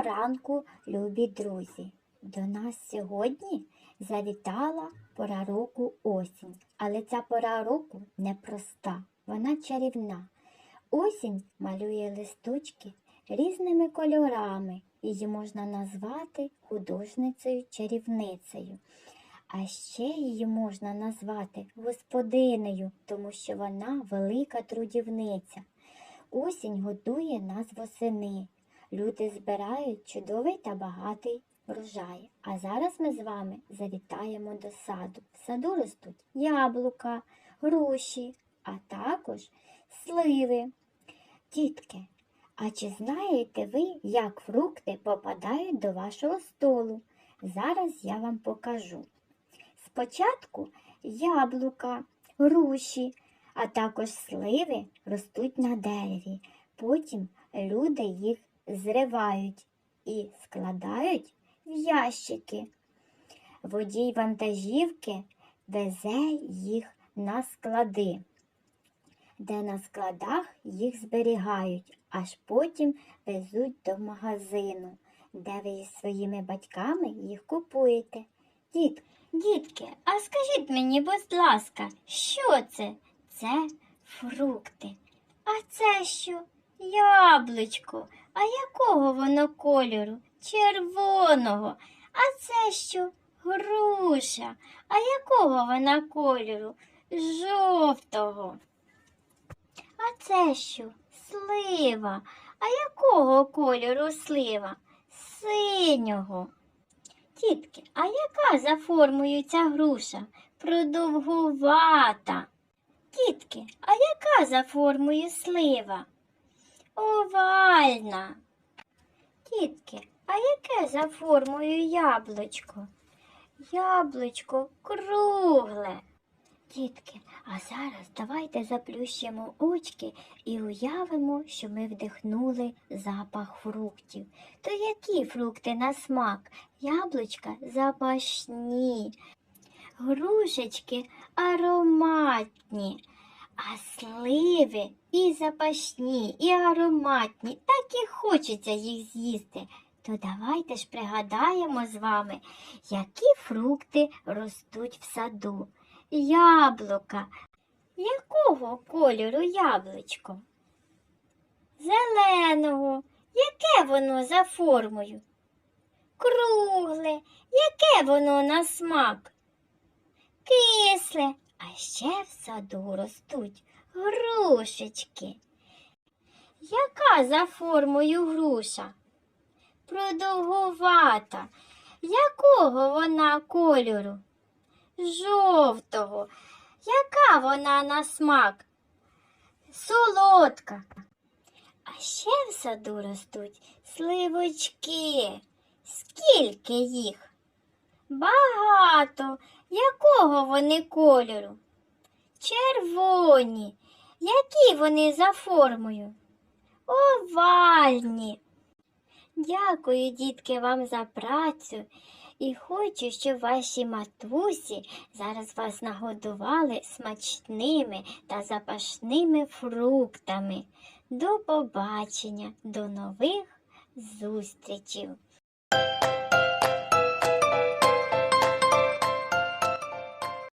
ранку, любі друзі! До нас сьогодні завітала пора року осінь, але ця пора року непроста, вона чарівна. Осінь малює листочки різними кольорами, її можна назвати художницею-чарівницею. А ще її можна назвати господинею, тому що вона велика трудівниця. Осінь годує нас восени. Люди збирають чудовий та багатий врожай. А зараз ми з вами завітаємо до саду. В саду ростуть яблука, груші, а також сливи. Дітки, а чи знаєте ви, як фрукти попадають до вашого столу? Зараз я вам покажу. Спочатку яблука, груші, а також сливи ростуть на дереві. Потім люди їх зривають і складають в ящики. Водій вантажівки везе їх на склади, де на складах їх зберігають, аж потім везуть до магазину, де ви із своїми батьками їх купуєте. Діт, дітки, а скажіть мені, будь ласка, що це? Це фрукти. А це що? Яблучко. А якого воно кольору? Червоного. А це що? Груша. А якого вона кольору? Жовтого. А це що? Слива. А якого кольору слива? Синього. Тітки, а яка за формою ця груша? Продовгувата. Тітки, а яка за формою слива? Овальна. Тітки, а яке за формою яблучко? Яблучко кругле. Дітки, а зараз давайте заплющимо очки і уявимо, що ми вдихнули запах фруктів. То які фрукти на смак? Яблучка запашні, грушечки ароматні, а сливи і запашні, і ароматні. Так і хочеться їх з'їсти. То давайте ж пригадаємо з вами, які фрукти ростуть в саду. Яблука. Якого кольору яблучко? Зеленого. Яке воно за формою? Кругле. Яке воно на смак? Кисле. А ще в саду ростуть грушечки. Яка за формою груша? Продовгувата. Якого вона кольору? Жовтого. Яка вона на смак? Солодка. А ще в саду ростуть сливочки. Скільки їх? Багато. Якого вони кольору? Червоні. Які вони за формою? Овальні. Дякую, дітки, вам за працю. І хочу, щоб ваші матусі зараз вас нагодували смачними та запашними фруктами. До побачення, до нових зустрічей!